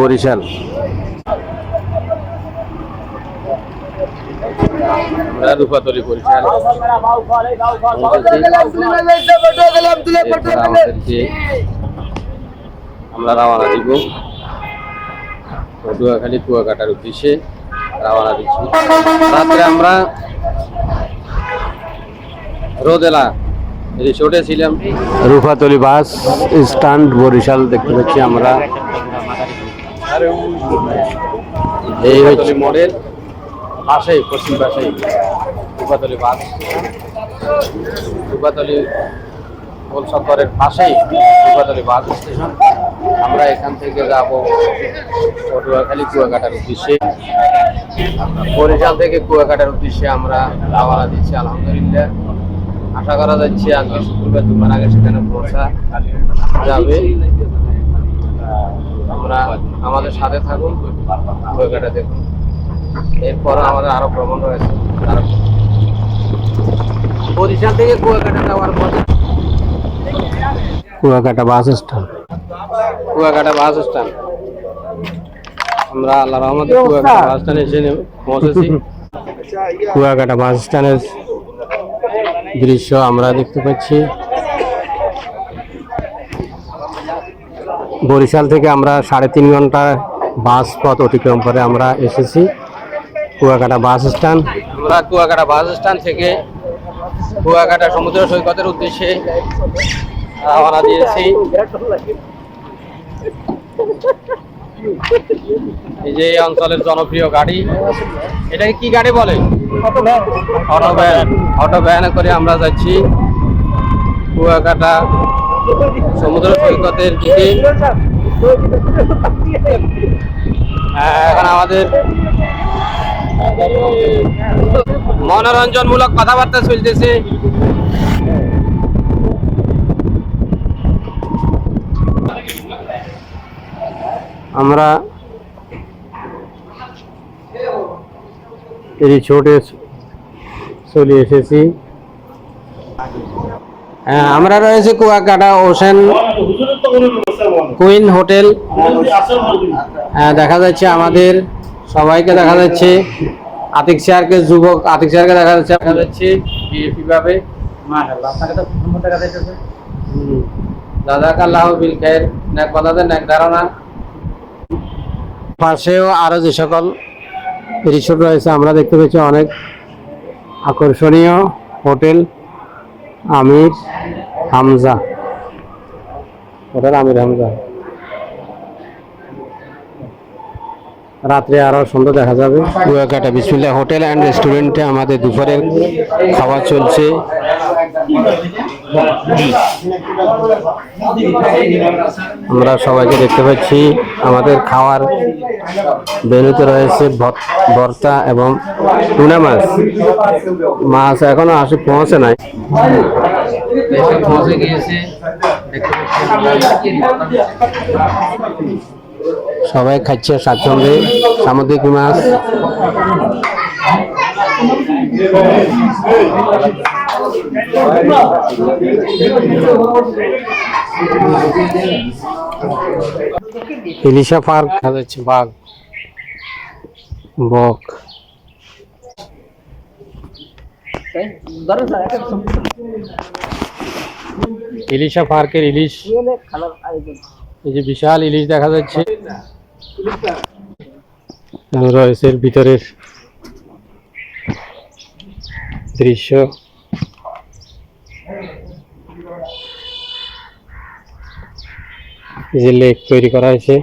বরিশাল। আমরা রূপাতলি বরিশাল। এরপর আমাদেরকে আমরা রওনা দিব। পটুয়াখালী কুয়াকাটার উদ্দেশ্যে রওনা দিচ্ছি। রাত্রে আমরা রোদেলা রিসোর্টে ছিলাম। রূপাতলি বাস স্ট্যান্ড বরিশাল দেখতে পাচ্ছি আমরা। এই হচ্ছে মোড়ের পাশেই পশ্চিম পাশেই রূপাতলি বাস। রূপাতলি গোল চত্বরের পাশেই রূপাতলি বাস স্টেশন। আমরা এখান থেকে যাব পটুয়াখালী কুয়াকাটার উদ্দেশ্যে। বরিশাল থেকে কুয়াকাটার উদ্দেশ্যে আমরা রওনা দিচ্ছি আলহামদুলিল্লাহ। আশা করা যাচ্ছে আজকে শুক্রবার দুবার আগে সেখানে পৌঁছা যাবে। আমরা আমাদের সাথে থাকুন কুয়াকাটা দেখুন। এরপর আমাদের আরও ভ্রমণ রয়েছে। আরো- বরিশাল থেকে কুয়াকাটা যাওয়ার পথে। Kuakata bus stand. Kuakata bus stand. আমরা আল্লাহ রহমতে কুয়াকাটা বাস স্ট্যান্ডে এসে পৌঁছেছি। কুয়াকাটা বাস স্ট্যান্ডের দৃশ্য আমরা দেখতে পাচ্ছি। বরিশাল থেকে আমরা সাড়ে তিন ঘণ্টা বাস পথ অতিক্রম করে আমরা এসেছি। Kuakata bus stand. আমরা কুয়াকাটা বাস স্ট্যান্ড থেকে কুয়াকাটা সমুদ্র সৈকতের উদ্দেশ্যে রওনা দিয়েছি। এই যে এই অঞ্চলের জনপ্রিয় গাড়ি এটাকে কি গাড়ি বলে? Auto van. অটো ভ্যানে করে আমরা যাচ্ছি কুয়াকাটা সমুদ্র সৈকতের দিকে। হ্যাঁ, এখন আমাদের মনোরঞ্জনমূলক কথাবার্তা চলতেছে। আমরা রিসোর্টে চলে এসেছি। হ্যাঁ, আমরা রয়েছে কুয়াকাটা ওশেন কুইন হোটেল। হ্যাঁ, দেখা যাচ্ছে আমাদের সবাইকে দেখা যাচ্ছে। আতিক স্যারকে যুবক আতিক স্যারকে দেখা যাচ্ছে। দেখা যাচ্ছে বিএপি ভাবে। দাদা কাল্লাহ বিল খায়ের ন্যাক বাদাদের ন্যাক ধারণা। পাশেও আরও যে সকল রিসোর্ট রয়েছে, আমরা দেখতে পেয়েছি অনেক আকর্ষণীয় হোটেল আমির হামজা। হোটেল আমির হামজা। রাত্রে আরও সুন্দর দেখা যাবে। কুয়াকাটা বিসমিল্লা হোটেল অ্যান্ড রেস্টুরেন্টে আমাদের দুপুরের খাওয়া চলছে। আমরা সবাইকে দেখতে পাচ্ছি আমাদের খাওয়ার মেনুতে রয়েছে ভত- ভর্তা এবং টুনা মাছ। মাছ এখনও আসে পৌঁছে নাই। পৌঁছে গিয়েছে। সবাই খাচ্ছে স্বাচ্ছন্দ্যে। সামুদ্রিক মাছ। ইলিশা পার্ক। দেখা যাচ্ছে বাঘ। বক। ইলিশা পার্কের ইলিশ। এই যে বিশাল ইলিশ দেখা যাচ্ছে। রয়েছে ভিতরের দৃশ্য। যে লেক তৈরি করা হয়েছে।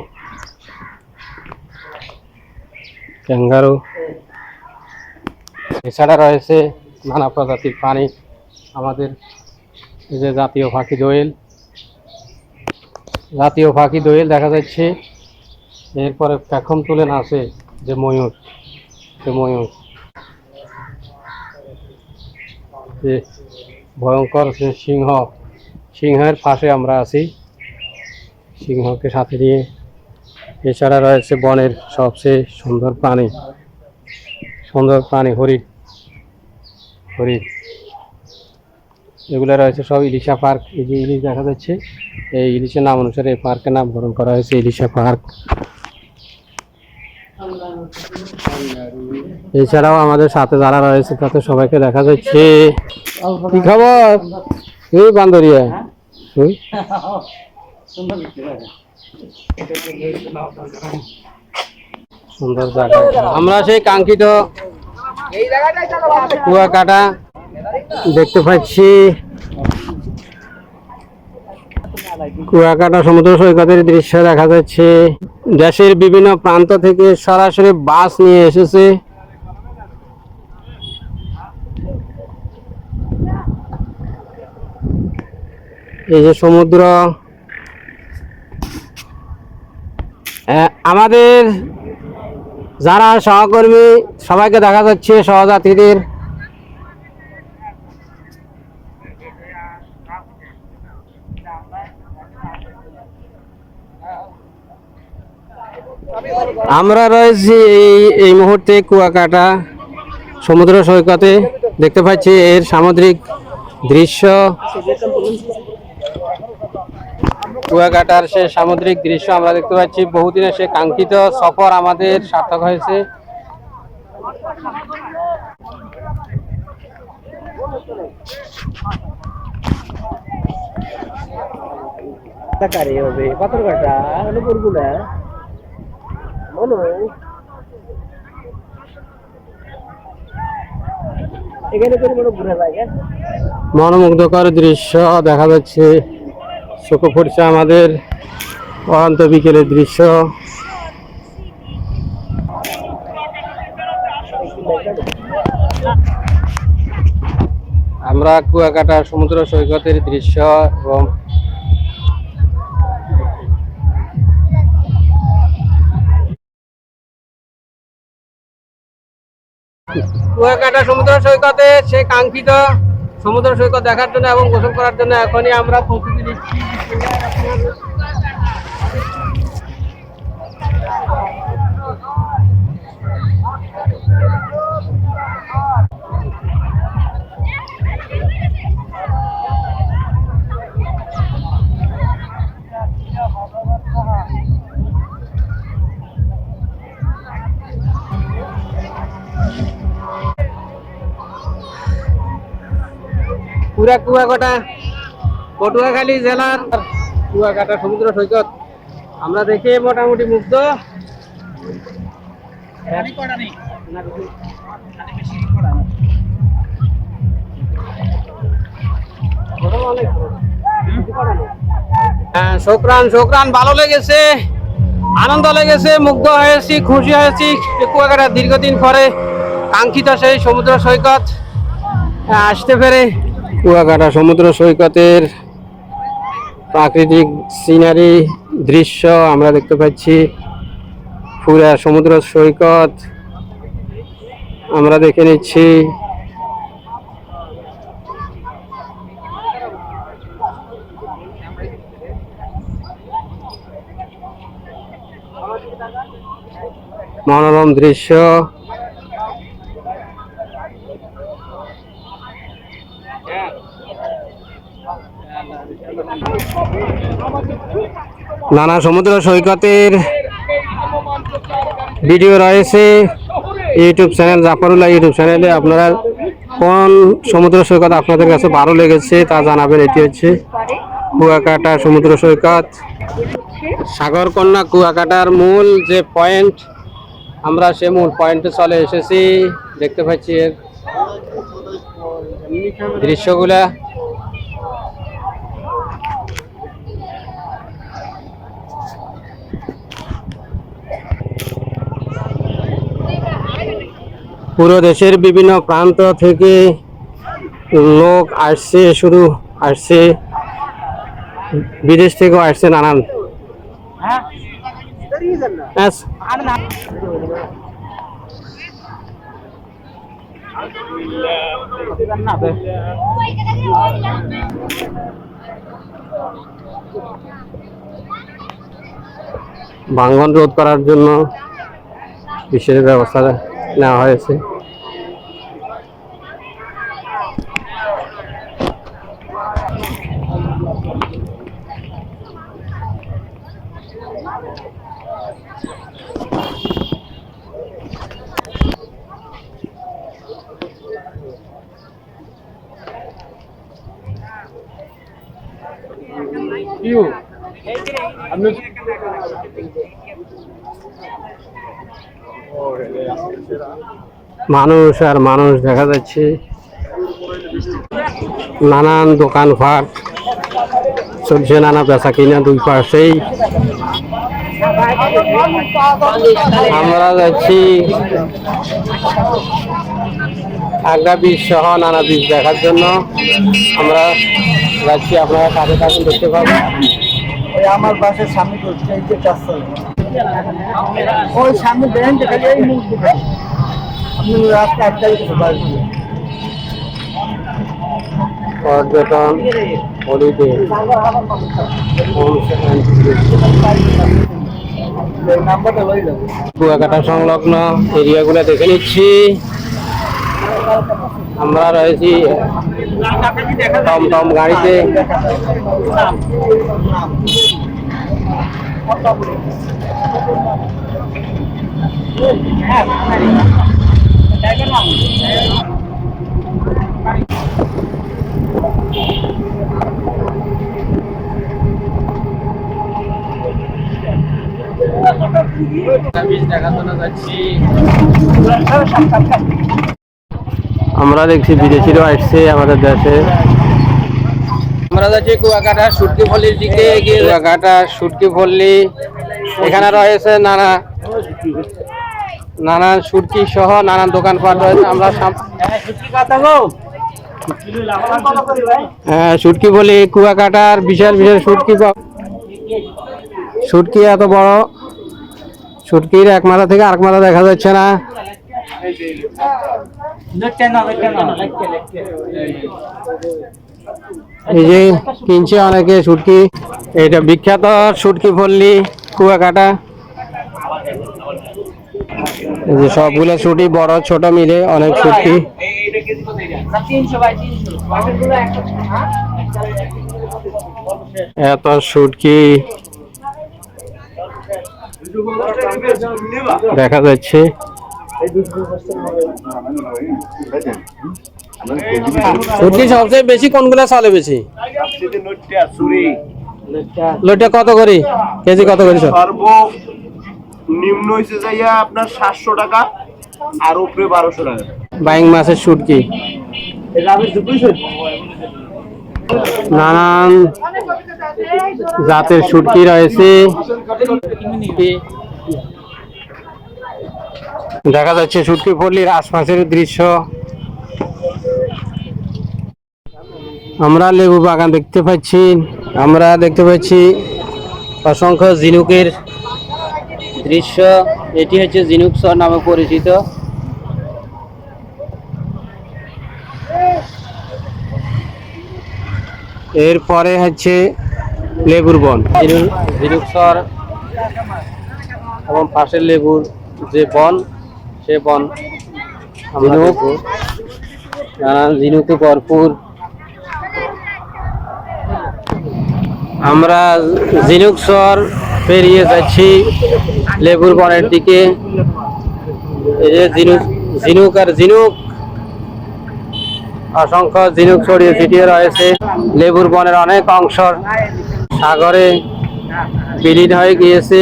ক্যাঙ্গারু। এছাড়া রয়েছে নানা প্রজাতির প্রাণী। আমাদের যে জাতীয় পাখি দোয়েল। জাতীয় পাখি দোয়েল দেখা যাচ্ছে। এরপরে পেখম তুলে নাচে যে ময়ূর সে ময়ূর। যে ভয়ঙ্কর সিংহ, সিংহের পাশে আমরা আছি। সিংহকে সাথে নিয়ে এছাড়া রয়েছে বনের সবচেয়ে সুন্দর প্রাণী সুন্দর প্রাণী হরিণ হরিণ। এগুলো রয়েছে সব ইলিশা পার্ক। এই যে ইলিশ দেখা যাচ্ছে, এই ইলিশের নাম অনুসারে এই পার্কের নামকরণ করা হয়েছে ইলিশা পার্ক। এছাড়াও আমাদের সাথে যারা রয়েছে, তাতে সবাইকে দেখা যাচ্ছে। কি খবর? এই বান্দরিয়া। সুন্দর জায়গা। আমরা সেই কাঙ্ক্ষিত কুয়াকাটা দেখতে পাচ্ছি। কুয়াকাটা সমুদ্র সৈকতের দৃশ্য দেখা যাচ্ছে। দেশের বিভিন্ন প্রান্ত থেকে সরাসরি বাস নিয়ে এসেছে। এই যে সমুদ্র আমাদের যারা সহকর্মী সবাইকে দেখা যাচ্ছে সহযাত্রীদের। আমরা রয়েছি এই এই মুহূর্তে কুয়াকাটা, সমুদ্র সৈকতে দেখতে পাচ্ছি এর সামুদ্রিক দৃশ্য। কুয়াকাটার সে সামুদ্রিক দৃশ্য আমরা দেখতে পাচ্ছি। বহুদিনের সে কাঙ্ক্ষিত সফর আমাদের সার্থক হয়েছে। হবে? পাথর কাটা ঘুরে লাগে মনোমুগ্ধকর দৃশ্য দেখা যাচ্ছে। চোখে পড়ছে আমাদের। অন্ত বিকেলের দৃশ্য। আমরা কুয়াকাটা সমুদ্র সৈকতের দৃশ্য এবং কুয়াকাটা সমুদ্র সৈকতে, সে কাঙ্ক্ষিত সমুদ্র সৈকত দেখার জন্য এবং গোসল করার জন্য এখনই আমরা প্রস্তুতি নিচ্ছি পুরা কুয়াকাটা। পটুয়াখালী জেলার কুয়াকাটা সমুদ্র সৈকত। আমরা দেখে মোটামুটি মুগ্ধ। হ্যাঁ শোকরান শোকরান ভালো লেগেছে। আনন্দ লেগেছে মুগ্ধ হয়েছি খুশি হয়েছি কুয়াকাটা দীর্ঘদিন পরে কাঙ্ক্ষিত সেই সমুদ্র সৈকত আসতে পেরে। কুয়াকাটা সমুদ্র সৈকতের প্রাকৃতিক সিনারি দৃশ্য আমরা দেখতে পাচ্ছি। পুরা সমুদ্র সৈকত আমরা দেখে নিচ্ছি। মনোরম দৃশ্য। নানা সমুদ্র সৈকতের ভিডিও রয়েছে। ইউটিউব চ্যানেল জাফরুল্লাহ ইউটিউব চ্যানেলে আপনারা কোন সমুদ্র সৈকত আপনাদের কাছে ভালো লেগেছে তা জানাবেন। এটি হচ্ছে কুয়াকাটা সমুদ্র সৈকত। সাগরকন্যা কুয়াকাটার মূল যে পয়েন্ট আমরা সে মূল পয়েন্টে চলে এসেছি। দেখতে পাচ্ছি এর দৃশ্যগুলা পুরো দেশের বিভিন্ন প্রান্ত থেকে লোক আসছে শুধু আসছে বিদেশ থেকেও আসছে নানান। আস- ভাঙ্গন রোধ করার জন্য বিশেষ ব্যবস্থা নেওয়া হয়েছে। মানুষ আর মানুষ দেখা যাচ্ছে। নানান দোকানপাট চলছে নানা বেচা কিনা দুই পাশেই। আমরা যাচ্ছি আগ্রা বীজ সহ নানা বীজ দেখার জন্য। আমরা যাচ্ছি আপনারা কাছে থাকুন দেখতে পাবেন। ওই আমার করছে এই যে চারশো ওই মুখ আপনি রাস্তা একটা পর্যটন হলিডে। কুয়াকাটা সংলগ্ন এরিয়াগুলো দেখে নিচ্ছি। আমরা রয়েছি টমটম গাড়িতে। বীজ দেখার জন্য যাচ্ছি আমরা দেখছি বিদেশিরাও আসছে আমাদের দেশে। আমরা যাচ্ছি কুয়াকাটা সুটকি দিকে কুয়াকাটা এখানে রয়েছে নানা নানান সুটকি সহ নানান দোকানপাট রয়েছে। আমরা হ্যাঁ সুটকি বলি কুয়াকাটার বিশাল বিশাল সুটকি সুটকি এত বড় সুটকির এক মাথা থেকে আরেক মাথা দেখা যাচ্ছে না। এই যে কিনছে অনেকে শুটকি এটা বিখ্যাত শুটকি পল্লী, কুয়াকাটা। এই যে সবগুলো ছুটি বড়, ছোট মিলে অনেক শুটকি এত শুটকি দেখা যাচ্ছে। শুটকি সবচেয়ে বেশি কোনগুলো চলে বেশি? লোটা কত করে? কেজি কত করে সর্ব নিম্ন হয়েছে যাইয়া আপনার সাতশো টাকা আর উপরে বারোশো টাকা। বাইং মাছের শুটকি। নানান জাতের শুটকি রয়েছে। দেখা যাচ্ছে শুটকি পল্লীর আশপাশের দৃশ্য। আমরা লেবু বাগান দেখতে পাচ্ছি। আমরা দেখতে পাচ্ছি অসংখ্য ঝিনুকের দৃশ্য। এটি হচ্ছে ঝিনুক শহর নামে পরিচিত। এরপরে হচ্ছে লেবুর বন। ঝিনুক শহর এবং পাশের লেবুর যে বন বন। ঝিনুকে ভরপুর। আমরা ঝিনুক শহর পেরিয়ে যাচ্ছি লেবুর বনের দিকে। এই যে ঝিনুক ঝিনুক আর ঝিনুক অসংখ্য ঝিনুক ছড়িয়ে ছিটিয়ে রয়েছে। লেবুর বনের অনেক অংশ সাগরে বিলীন হয়ে গিয়েছে।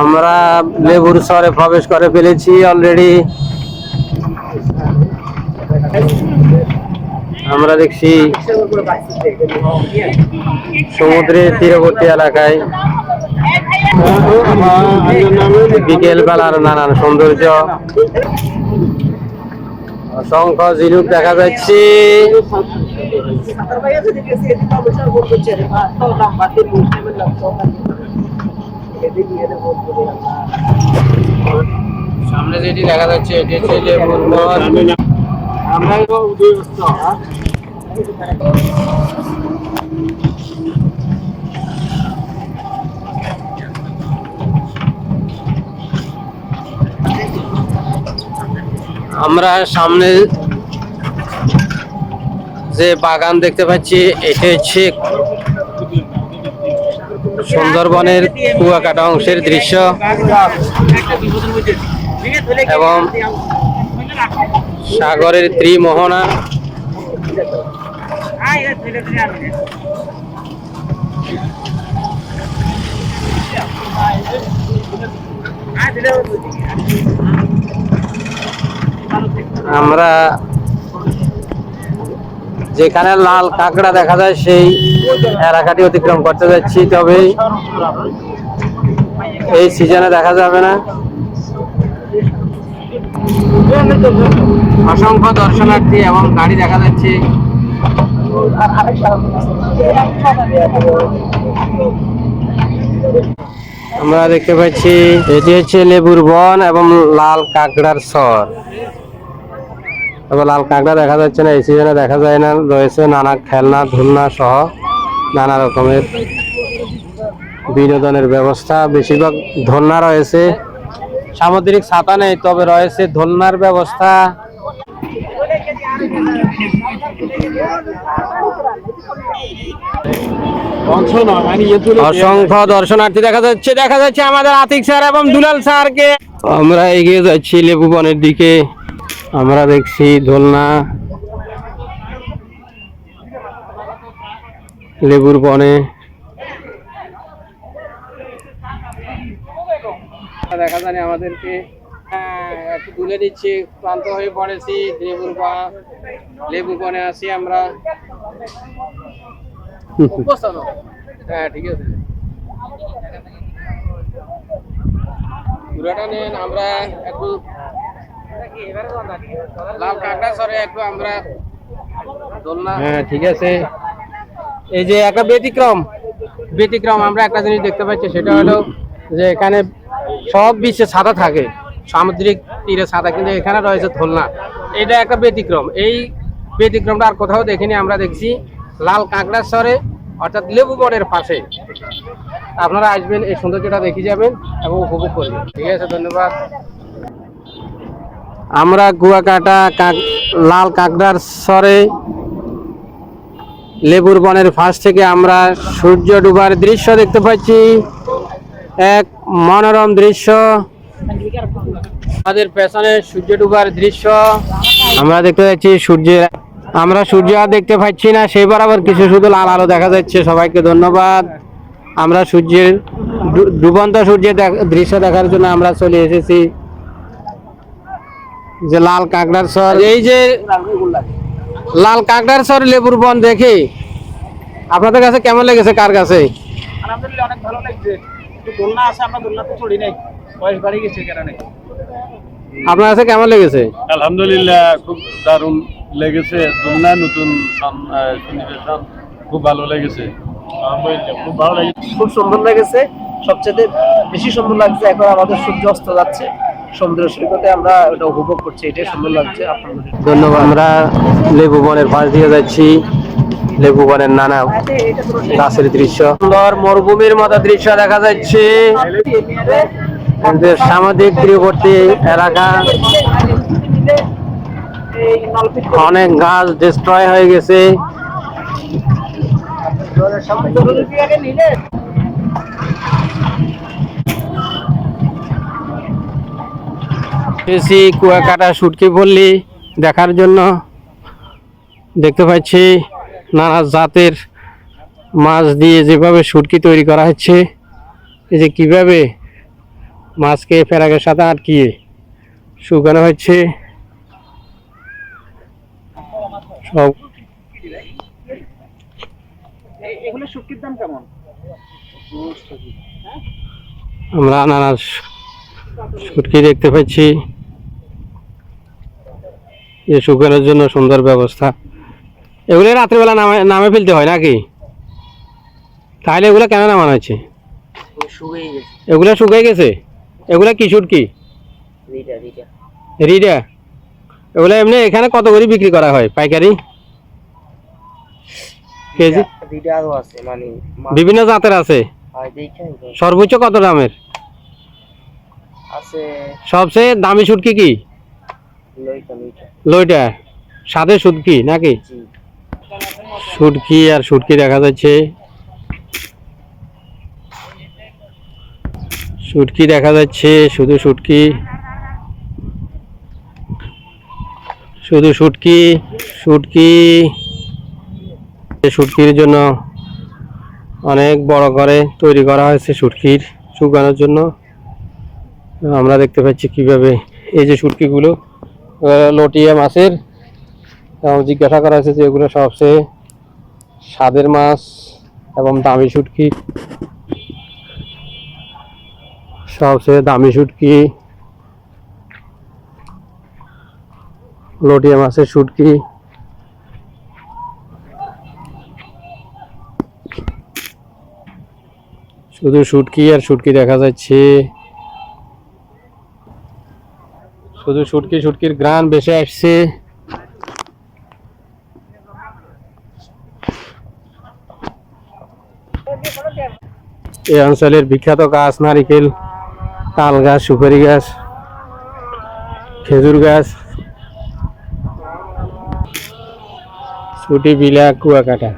আমরা লেবুর শহরে প্রবেশ করে ফেলেছি অলরেডি আমরা দেখছি সমুদ্রের তীরবর্তী এলাকায় বিকেল বেলার নানান সৌন্দর্য। অসংখ্য ঝিনুক দেখা যাচ্ছে সামনে যেটি দেখা যাচ্ছে এটি হচ্ছে লেবুর বন। আমরা সামনে যে বাগান দেখতে পাচ্ছি, এটা হচ্ছে সুন্দরবনের কুয়াকাটা অংশের দৃশ্য। এবং সাগরের ত্রিমোহনা। আমরা যেখানে লাল কাঁকড়া দেখা যায়, সেই এলাকাটি অতিক্রম করতে যাচ্ছি। তবে এই সিজনে দেখা যাবে না। অসংখ্য দর্শনার্থী এবং গাড়ি দেখা যাচ্ছে। আমরা দেখতে পাচ্ছি, এটি হচ্ছে লেবুর বন এবং লাল কাঁকড়ার সর তবে লাল কাঁকড়া দেখা যাচ্ছে না, এই সিজনে দেখা যায় না, রয়েছে নানা খেলনা, ধুলনা সহ নানা রকমের বিনোদনের ব্যবস্থা। বেশিরভাগ ধন্যা রয়েছে, সামুদ্রিক ছাতা নেই, তবে রয়েছে ধন্যার ব্যবস্থা। অসংখ্য দর্শনার্থী দেখা যাচ্ছে দেখা যাচ্ছে আমাদের আতিক স্যার এবং দুলাল স্যারকে। আমরা এগিয়ে যাচ্ছি লেবু বনের দিকে। আমরা দেখছি দোলনা লেবুর বনে। দেখা জানি আমাদেরকে। হ্যাঁ, একটু তুলে দিচ্ছি ক্লান্ত হয়ে পড়েছি লেবুর বা লেবু বনে আছি আমরা। হ্যাঁ ঠিক আছে। আমরা একটু লাল কাঁকড়া সরে একটু আমরা হ্যাঁ ঠিক আছে। এই যে একটা ব্যতিক্রম ব্যতিক্রম আমরা একটা জিনিস দেখতে পাচ্ছি, সেটা হলো যে এখানে সব বিশ্বে ছাতা থাকে, সামুদ্রিক তীরে ছাতা কিন্তু এখানে রয়েছে ধোলনা। এটা একটা ব্যতিক্রম। এই ব্যতিক্রমটা আর কোথাও দেখিনি, আমরা দেখছি লাল কাঁকড়ার স্বরে অর্থাৎ লেবু বনের পাশে। আপনারা আসবেন, এই সৌন্দর্যটা দেখে যাবেন এবং উপভোগ করবেন। ঠিক আছে, ধন্যবাদ। আমরা কুয়াকাটা কাক লাল কাঁকড়ার স্বরে লেবুর বনের ফাঁস থেকে আমরা সূর্য ডুবার দৃশ্য দেখতে পাচ্ছি। এক মনোরম দৃশ্য। আমাদের পেছনে সূর্য ডুবার দৃশ্য। আমরা দেখতে পাচ্ছি সূর্যের আমরা সূর্য আর দেখতে পাচ্ছি না, সেই বরাবর কিছু শুধু লাল আলো দেখা যাচ্ছে। সবাইকে ধন্যবাদ। আমরা সূর্যের ডুবন্ত সূর্যের দৃশ্য দেখার জন্য আমরা চলে এসেছি। যে লাল কাঁকড়ার স্বর এই যে লাল কাঁকড়ার স্বর লেবুর বন দেখে। আপনাদের কাছে কেমন লেগেছে কার কাছে? আলহামদুলিল্লাহ অনেক ভালো লাগছে। দোলনা আছে আমরা দোলনাতে চড়ি নাই। বয়স বাড়ি গেছে কারণে। আপনার কাছে কেমন লেগেছে? আলহামদুলিল্লাহ খুব দারুণ লেগেছে। দুলনা নতুন সন্নিবেশন খুব ভালো লেগেছে। খুব ভালো লেগেছে। খুব সুন্দর লেগেছে। সবচেয়ে বেশি সুন্দর লাগছে এখন আমাদের সূর্য অস্ত যাচ্ছে। সমুদ্র সৈকতে আমরা ওটা উপভোগ করছি, এটাই সুন্দর লাগছে ধন্যবাদ। আমরা লেবু বনের পাশ দিয়ে যাচ্ছি। লেবু বনের নানা গাছের দৃশ্য। সুন্দর মরুভূমির মতো দৃশ্য দেখা যাচ্ছে। সামুদ্রিক তীরবর্তী এলাকা। অনেক গাছ ডিস্ট্রয় হয়ে গেছে। এসি কুয়াকাটা শুটকি পল্লী দেখার জন্য। দেখতে পাচ্ছি নানা জাতের মাছ দিয়ে যেভাবে শুটকি তৈরি করা হচ্ছে এই যে কীভাবে মাছকে ফেরাকের সাথে আটকিয়ে শুকানো হচ্ছে। সব এগুলো শুটকির দাম কেমন? আমরা নানা শুটকি দেখতে পাচ্ছি। যে শুকানোর জন্য সুন্দর ব্যবস্থা। এগুলো রাত্রেবেলা নামে নামে ফেলতে হয় নাকি? তাহলে এগুলো কেন নামানো হচ্ছে এগুলো শুকিয়ে গেছে। এগুলো কি শুটকি রিডা এগুলো এমনি এখানে কত করে বিক্রি করা হয় পাইকারি? কেজি? মানে বিভিন্ন জাতের আছে। সর্বোচ্চ কত দামের? সবচেয়ে দামি শুটকি কি লইটা? সাথে শুটকি নাকি? সুটকি আর সুটকি দেখা যাচ্ছে। সুটকি দেখা যাচ্ছে শুধু সুটকি। শুধু সুটকি সুটকি। সুটকির জন্য অনেক বড় করে তৈরি করা হয়েছে সুটকির শুকানোর জন্য। আমরা দেখতে পাচ্ছি কীভাবে এই যে শুটকিগুলো আহ, লটিয়া মাছের জিজ্ঞাসা করা হয়েছে যে এগুলো সবচেয়ে স্বাদের মাছ এবং দামি শুটকি। সবচেয়ে দামি শুটকি। লটিয়া মাছের শুটকি। শুধু শুটকি আর শুটকি দেখা যাচ্ছে। শুধু শুটকি, শুটকির গ্রান বেশি আসছে। এই অঞ্চলের বিখ্যাত গাছ, নারিকেল, তাল গাছ, সুপারি গাছ, খেজুর গাছ ছুটি বিলা, কুয়াকাটা।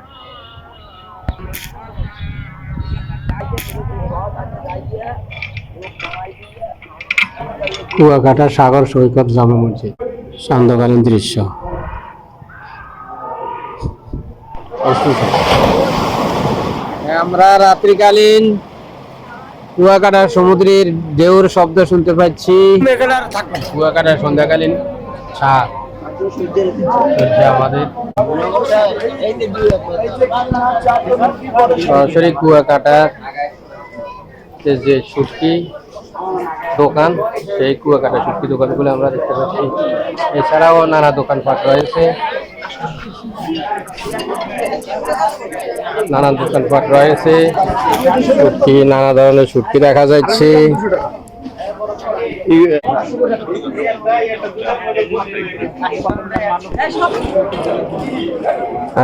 কুয়াকাটা সাগর সৈকত জামা মসজিদ। সান্ধ্যকালীন দৃশ্য। আমরা রাত্রিকালীন কুয়াকাটা সমুদ্রের ঢেউর শব্দ শুনতে পাচ্ছি। কুয়াকাটা সন্ধ্যাকালীন আমাদের। সরাসরি কুয়াকাটা যে শুটকি দোকান, সেই কুয়াকাটা শুটকি দোকানগুলো আমরা দেখতে পাচ্ছি। এছাড়াও নানা দোকান দোকানপাট রয়েছে। নানা দোকানপাট রয়েছে। শুটকি, নানা ধরনের শুটকি দেখা যাচ্ছে।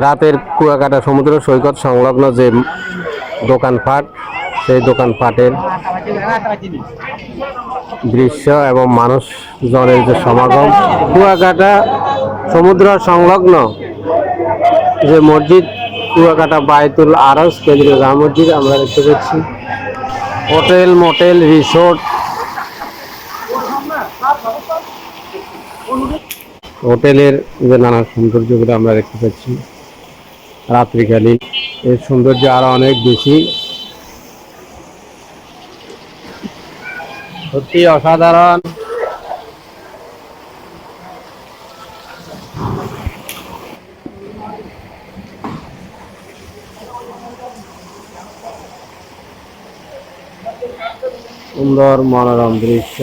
রাতের কুয়াকাটা সমুদ্র সৈকত সংলগ্ন যে দোকানপাট সেই দোকানপাটের দৃশ্য এবং মানুষ জনের যে সমাগম। কুয়াকাটা সমুদ্র সংলগ্ন যে মসজিদ, কুয়াকাটা বায়তুল আরস, কেন্দ্রীয় জামা মসজিদ আমরা দেখতে পাচ্ছি। Hotel, motel, resort. হোটেলের যে নানা সৌন্দর্যগুলো আমরা দেখতে পাচ্ছি। রাত্রিকালীন। এর সৌন্দর্য আরও অনেক বেশি। সত্যি অসাধারণ। সুন্দর মনোরম দৃশ্য।